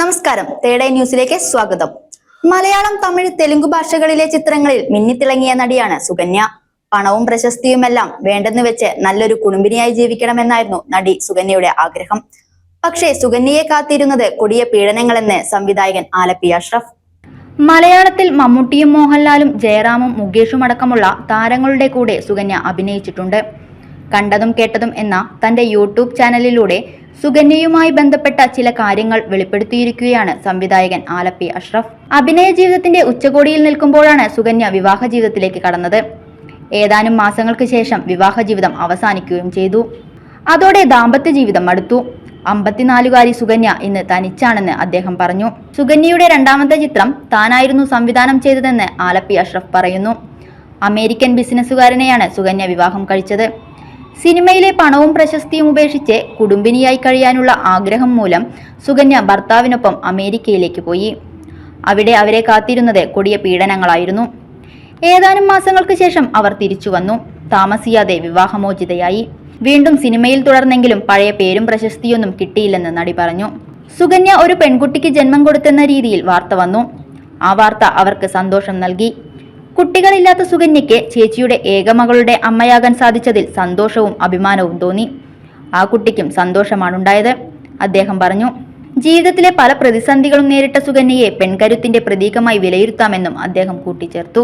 നമസ്കാരം. തേടേ ന്യൂസിലേക്ക് സ്വാഗതം. മലയാളം തമിഴ് തെലുങ്ക് ഭാഷകളിലെ ചിത്രങ്ങളിൽ മിന്നിത്തിളങ്ങിയ നടിയാണ് സുകന്യ. പണവും പ്രശസ്തിയുമെല്ലാം വേണ്ടെന്ന് വെച്ച് നല്ലൊരു കുടുംബിനിയായി ജീവിക്കണമെന്നായിരുന്നു നടി സുകന്യയുടെ ആഗ്രഹം. പക്ഷേ സുകന്യയെ കാത്തിരുന്നത് കൊടിയ പീഡനങ്ങളെന്ന് സംവിധായകൻ ആലപ്പി അഷ്റഫ്. മലയാളത്തിൽ മമ്മൂട്ടിയും മോഹൻലാലും ജയറാമും മുകേഷും അടക്കമുള്ള താരങ്ങളുടെ കൂടെ സുകന്യ അഭിനയിച്ചിട്ടുണ്ട്. കണ്ടതും കേട്ടതും എന്ന തന്റെ യൂട്യൂബ് ചാനലിലൂടെ സുകന്യയുമായി ബന്ധപ്പെട്ട ചില കാര്യങ്ങൾ വെളിപ്പെടുത്തിയിരിക്കുകയാണ് സംവിധായകൻ ആലപ്പി അഷ്റഫ്. അഭിനയ ജീവിതത്തിന്റെ ഉച്ചകോടിയിൽ നിൽക്കുമ്പോഴാണ് സുകന്യ വിവാഹ ജീവിതത്തിലേക്ക് കടന്നത്. ഏതാനും മാസങ്ങൾക്ക് ശേഷം വിവാഹ ജീവിതം അവസാനിക്കുകയും ചെയ്തു. അതോടെ ദാമ്പത്യ ജീവിതം അടുത്തു അമ്പത്തിനാലുകാരി സുകന്യ ഇന്ന് തനിച്ചാണെന്ന് അദ്ദേഹം പറഞ്ഞു. സുകന്യയുടെ രണ്ടാമത്തെ ചിത്രം താനായിരുന്നു സംവിധാനം ചെയ്തതെന്ന് ആലപ്പി അഷ്റഫ് പറയുന്നു. അമേരിക്കൻ ബിസിനസ്സുകാരനെയാണ് സുകന്യ വിവാഹം കഴിച്ചത്. സിനിമയിലെ പണവും പ്രശസ്തിയും ഉപേക്ഷിച്ച് കുടുംബിനിയായി കഴിയാനുള്ള ആഗ്രഹം മൂലം സുകന്യ ഭർത്താവിനൊപ്പം അമേരിക്കയിലേക്ക് പോയി. അവിടെ അവരെ കാത്തിരുന്നത് കൊടിയ പീഡനങ്ങളായിരുന്നു. ഏതാനും മാസങ്ങൾക്ക് ശേഷം അവർ തിരിച്ചു വന്നു. താമസിയാതെ വിവാഹമോചിതയായി. വീണ്ടും സിനിമയിൽ തുടർന്നെങ്കിലും പഴയ പേരും പ്രശസ്തിയൊന്നും കിട്ടിയില്ലെന്ന് നടി പറഞ്ഞു. സുകന്യ ഒരു പെൺകുട്ടിക്ക് ജന്മം കൊടുത്തെന്ന രീതിയിൽ വാർത്ത വന്നു. ആ വാർത്ത അവർക്ക് സന്തോഷം നൽകി. കുട്ടികളില്ലാത്ത സുകന്യയ്ക്ക് ചേച്ചിയുടെ ഏകമകളുടെ അമ്മയാകാൻ സാധിച്ചതിൽ സന്തോഷവും അഭിമാനവും തോന്നി. ആ കുട്ടിക്കും സന്തോഷമാണുണ്ടായത്. അദ്ദേഹം പറഞ്ഞു ജീവിതത്തിലെ പല പ്രതിസന്ധികളും നേരിട്ട സുകന്യയെ പെൺകരുത്തിന്റെ പ്രതീകമായി വിലയിരുത്താമെന്നും അദ്ദേഹം കൂട്ടിച്ചേർത്തു.